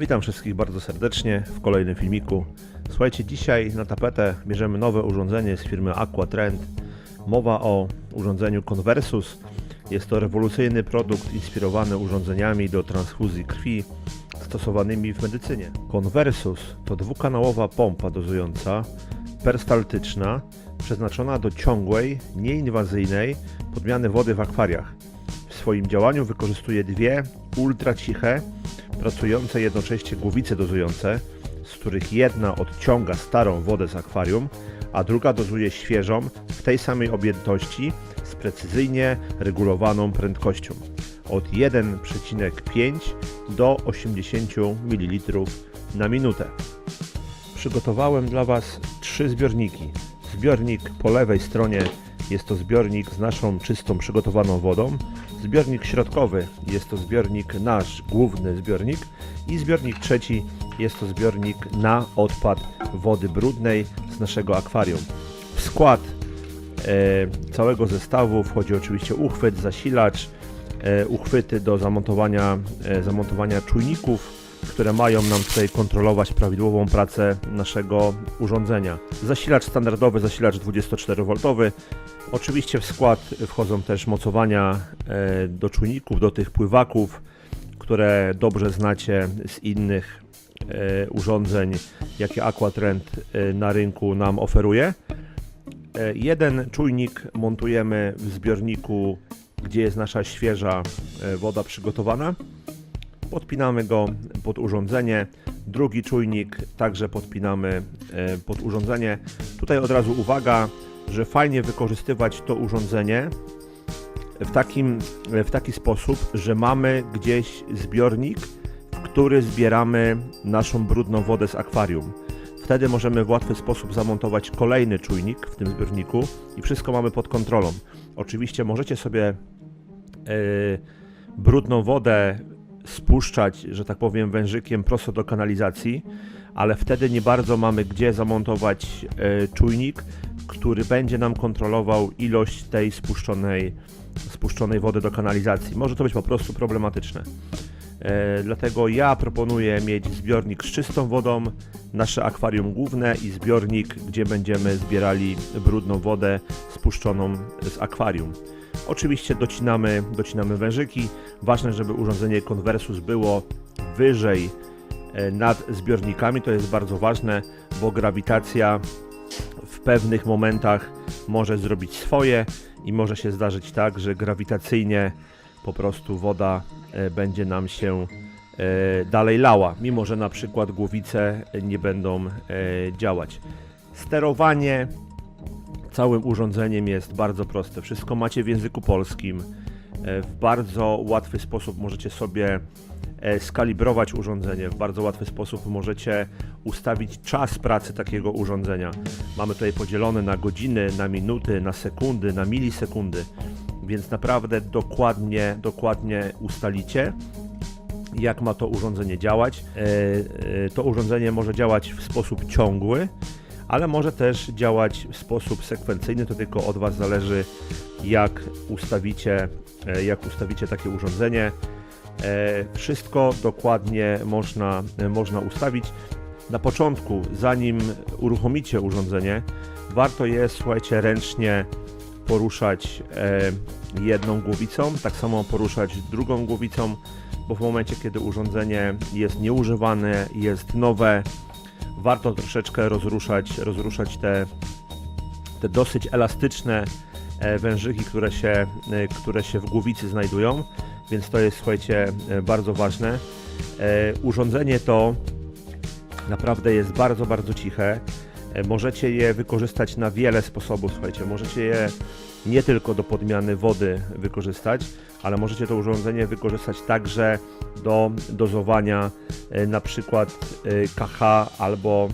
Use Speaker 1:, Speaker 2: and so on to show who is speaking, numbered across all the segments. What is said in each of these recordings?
Speaker 1: Witam wszystkich bardzo serdecznie w kolejnym filmiku. Słuchajcie, dzisiaj na tapetę bierzemy nowe urządzenie z firmy Aquatrend. Mowa o urządzeniu Conversus. Jest to rewolucyjny produkt inspirowany urządzeniami do transfuzji krwi stosowanymi w medycynie. Conversus to dwukanałowa pompa dozująca perstaltyczna przeznaczona do ciągłej, nieinwazyjnej podmiany wody w akwariach. W swoim działaniu wykorzystuje dwie ultraciche, pracujące jednocześnie głowice dozujące, z których jedna odciąga starą wodę z akwarium, a druga dozuje świeżą w tej samej objętości z precyzyjnie regulowaną prędkością od 1,5 do 80 ml na minutę. Przygotowałem dla Was trzy zbiorniki. Zbiornik po lewej stronie jest to zbiornik z naszą czystą przygotowaną wodą. Zbiornik środkowy jest to zbiornik nasz główny zbiornik i zbiornik trzeci jest to zbiornik na odpad wody brudnej z naszego akwarium. W skład e, całego zestawu wchodzi oczywiście uchwyt, zasilacz, e, uchwyty do zamontowania, e, zamontowania czujników, które mają nam tutaj kontrolować prawidłową pracę naszego urządzenia. Zasilacz standardowy, zasilacz 24V. Oczywiście w skład wchodzą też mocowania e, do czujników, do tych pływaków, które dobrze znacie z innych e, urządzeń, jakie Aquatrend e, na rynku nam oferuje. Jeden czujnik montujemy w zbiorniku, gdzie jest nasza świeża woda przygotowana. Podpinamy go pod urządzenie. Drugi czujnik także podpinamy e, pod urządzenie. Tutaj od razu uwaga, że fajnie wykorzystywać to urządzenie w, takim, w taki sposób, że mamy gdzieś zbiornik, w który zbieramy naszą brudną wodę z akwarium. Wtedy możemy w łatwy sposób zamontować kolejny czujnik w tym zbiorniku i wszystko mamy pod kontrolą. Oczywiście możecie sobie e, brudną wodę spuszczać, że tak powiem, wężykiem prosto do kanalizacji, ale wtedy nie bardzo mamy gdzie zamontować e, czujnik, który będzie nam kontrolował ilość tej spuszczonej, spuszczonej wody do kanalizacji. Może to być po prostu problematyczne. E, dlatego ja proponuję mieć zbiornik z czystą wodą, nasze akwarium główne i zbiornik, gdzie będziemy zbierali brudną wodę spuszczoną z akwarium. Oczywiście docinamy, docinamy wężyki. Ważne, żeby urządzenie Conversus było wyżej e, nad zbiornikami. To jest bardzo ważne, bo grawitacja w pewnych momentach może zrobić swoje i może się zdarzyć tak, że grawitacyjnie po prostu woda e, będzie nam się e, dalej lała, mimo że na przykład głowice nie będą działać. Sterowanie całym urządzeniem jest bardzo proste. Wszystko macie w języku polskim. E, W bardzo łatwy sposób możecie sobie e, skalibrować urządzenie. W bardzo łatwy sposób możecie ustawić czas pracy takiego urządzenia. Mamy tutaj podzielone na godziny, na minuty, na sekundy, na milisekundy, więc naprawdę dokładnie, dokładnie ustalicie jak ma to urządzenie działać. E, To urządzenie może działać w sposób ciągły, ale może też działać w sposób sekwencyjny. To tylko od Was zależy, jak ustawicie, e, jak ustawicie takie urządzenie. E, Wszystko dokładnie można, e, można ustawić. Na początku, zanim uruchomicie urządzenie, warto jest, słuchajcie, ręcznie poruszać jedną głowicą, tak samo poruszać drugą głowicą, bo w momencie, kiedy urządzenie jest nieużywane, jest nowe, warto troszeczkę rozruszać, rozruszać te, te dosyć elastyczne e, wężyki, które się, e, które się w głowicy znajdują, więc to jest, słuchajcie, e, bardzo ważne. Urządzenie to naprawdę jest bardzo, bardzo ciche. E, Możecie je wykorzystać na wiele sposobów, słuchajcie. Możecie je nie tylko do podmiany wody wykorzystać, ale możecie to urządzenie wykorzystać także do dozowania e, na przykład e, KH albo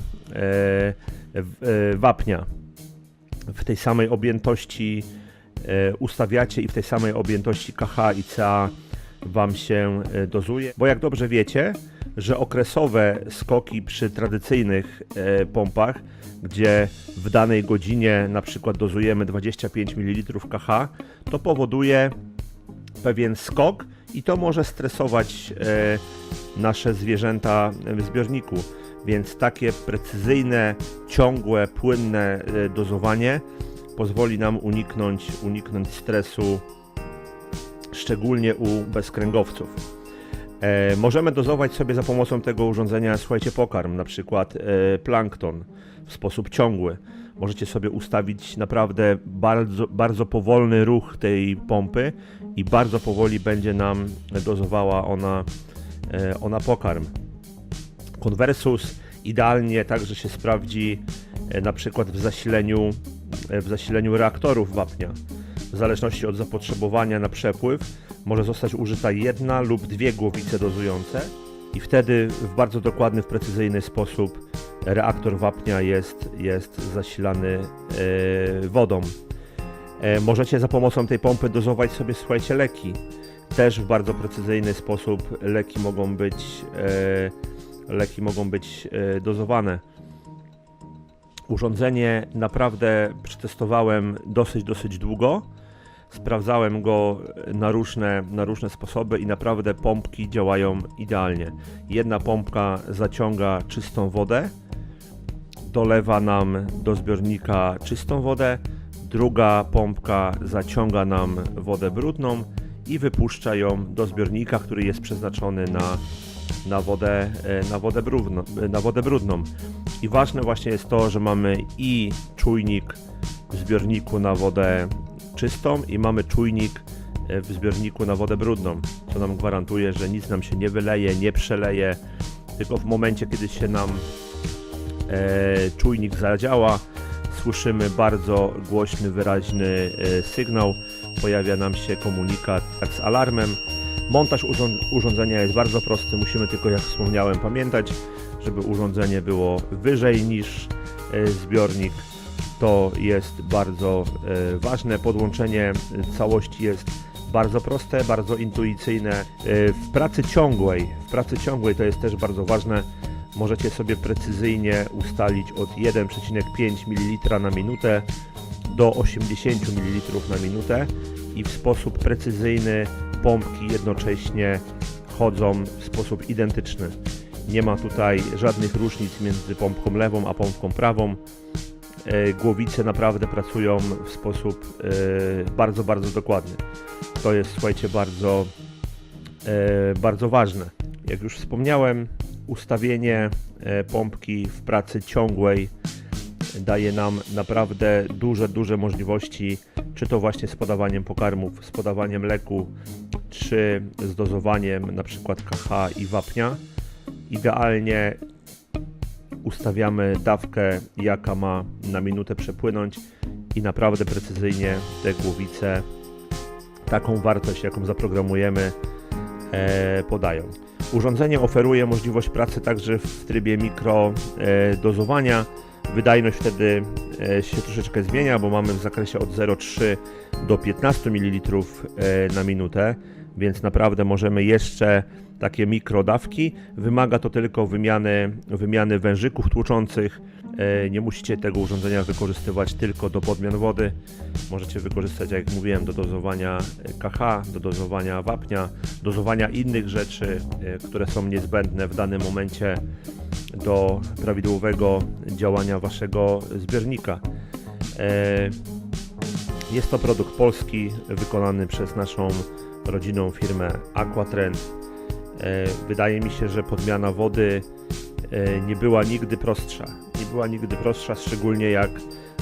Speaker 1: wapnia. W tej samej objętości ustawiacie i w tej samej objętości KH i CA Wam się dozuje. Bo jak dobrze wiecie, że okresowe skoki przy tradycyjnych e, pompach, gdzie w danej godzinie na przykład dozujemy 25 ml KH, to powoduje pewien skok i to może stresować e, nasze zwierzęta w zbiorniku. Więc takie precyzyjne, ciągłe, płynne e, dozowanie pozwoli nam uniknąć, uniknąć stresu, szczególnie u bezkręgowców. E, możemy dozować sobie za pomocą tego urządzenia, słuchajcie, pokarm, na przykład e, plankton w sposób ciągły. Możecie sobie ustawić naprawdę bardzo, bardzo powolny ruch tej pompy i bardzo powoli będzie nam dozowała ona, e, ona pokarm. Conversus idealnie także się sprawdzi e, na przykład w zasileniu, e, w zasileniu reaktorów wapnia. W zależności od zapotrzebowania na przepływ może zostać użyta jedna lub dwie głowice dozujące i wtedy w bardzo dokładny, w precyzyjny sposób reaktor wapnia jest, jest zasilany e, wodą. E, możecie za pomocą tej pompy dozować sobie, słuchajcie, leki. Też w bardzo precyzyjny sposób leki mogą być, e, leki mogą być e, dozowane. Urządzenie naprawdę przetestowałem dosyć, dosyć długo. Sprawdzałem go na różne, na różne sposoby i naprawdę pompki działają idealnie. Jedna pompka zaciąga czystą wodę, dolewa nam do zbiornika czystą wodę, druga pompka zaciąga nam wodę brudną i wypuszcza ją do zbiornika, który jest przeznaczony na, na, wodę, e, na, wodę brudno, na wodę brudną. I ważne właśnie jest to, że mamy i czujnik w zbiorniku na wodę czystą i mamy czujnik e, w zbiorniku na wodę brudną, co nam gwarantuje, że nic nam się nie wyleje, nie przeleje, tylko w momencie, kiedy się nam e, czujnik zadziała, słyszymy bardzo głośny, wyraźny e, sygnał, pojawia nam się komunikat z alarmem. Montaż urząd- urządzenia jest bardzo prosty, musimy tylko, jak wspomniałem, pamiętać, żeby urządzenie było wyżej niż e, zbiornik. To jest bardzo e, ważne. Podłączenie całości jest bardzo proste, bardzo intuicyjne. E, w pracy ciągłej, w pracy ciągłej to jest też bardzo ważne. Możecie sobie precyzyjnie ustalić od 1,5 ml na minutę do 80 ml na minutę i w sposób precyzyjny pompki jednocześnie chodzą w sposób identyczny. Nie ma tutaj żadnych różnic między pompką lewą a pompką prawą. E, Głowice naprawdę pracują w sposób e, bardzo, bardzo dokładny. To jest, słuchajcie, bardzo, e, bardzo ważne. Jak już wspomniałem, ustawienie pompki w pracy ciągłej daje nam naprawdę duże, duże możliwości, czy to właśnie z podawaniem pokarmów, z podawaniem leku, czy z dozowaniem na przykład KH i wapnia. Idealnie ustawiamy dawkę, jaka ma na minutę przepłynąć i naprawdę precyzyjnie te głowice taką wartość, jaką zaprogramujemy, e, podają. Urządzenie oferuje możliwość pracy także w trybie mikro e. Wydajność wtedy e, się troszeczkę zmienia, bo mamy w zakresie od 0,3 do 15 ml na minutę, więc naprawdę możemy jeszcze takie mikrodawki. Wymaga to tylko wymiany, wymiany wężyków tłuczących. E, Nie musicie tego urządzenia wykorzystywać tylko do podmian wody. Możecie wykorzystać, jak mówiłem, do dozowania e, KH, do dozowania wapnia, dozowania innych rzeczy, e, które są niezbędne w danym momencie do prawidłowego działania waszego zbiornika. Jest to produkt polski, wykonany przez naszą rodzinną firmę Aquatrend. E, Wydaje mi się, że podmiana wody e, nie była nigdy prostsza. Nie była nigdy prostsza, szczególnie jak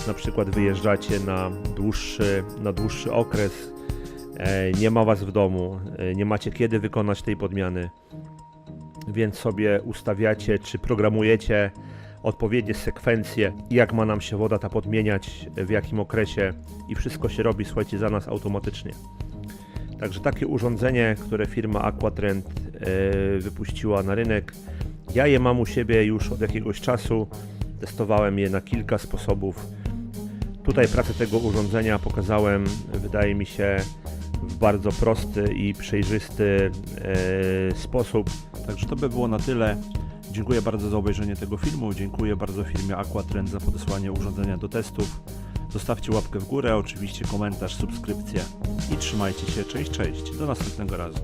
Speaker 1: na przykład wyjeżdżacie na dłuższy, na dłuższy okres, e, nie ma was w domu, nie macie kiedy wykonać tej podmiany, więc sobie ustawiacie czy programujecie odpowiednie sekwencje, jak ma nam się woda ta podmieniać, w jakim okresie i wszystko się robi, słuchajcie, za nas automatycznie. Także takie urządzenie, które firma Aquatrend wypuściła na rynek, ja je mam u siebie już od jakiegoś czasu. Testowałem je na kilka sposobów. Tutaj pracę tego urządzenia pokazałem, wydaje mi się, w bardzo prosty i przejrzysty e, sposób.
Speaker 2: Także to by było na tyle. Dziękuję bardzo za obejrzenie tego filmu. Dziękuję bardzo firmie Aquatrend za podesłanie urządzenia do testów. Zostawcie łapkę w górę, oczywiście komentarz, subskrypcję i trzymajcie się. Cześć, cześć. Do następnego razu.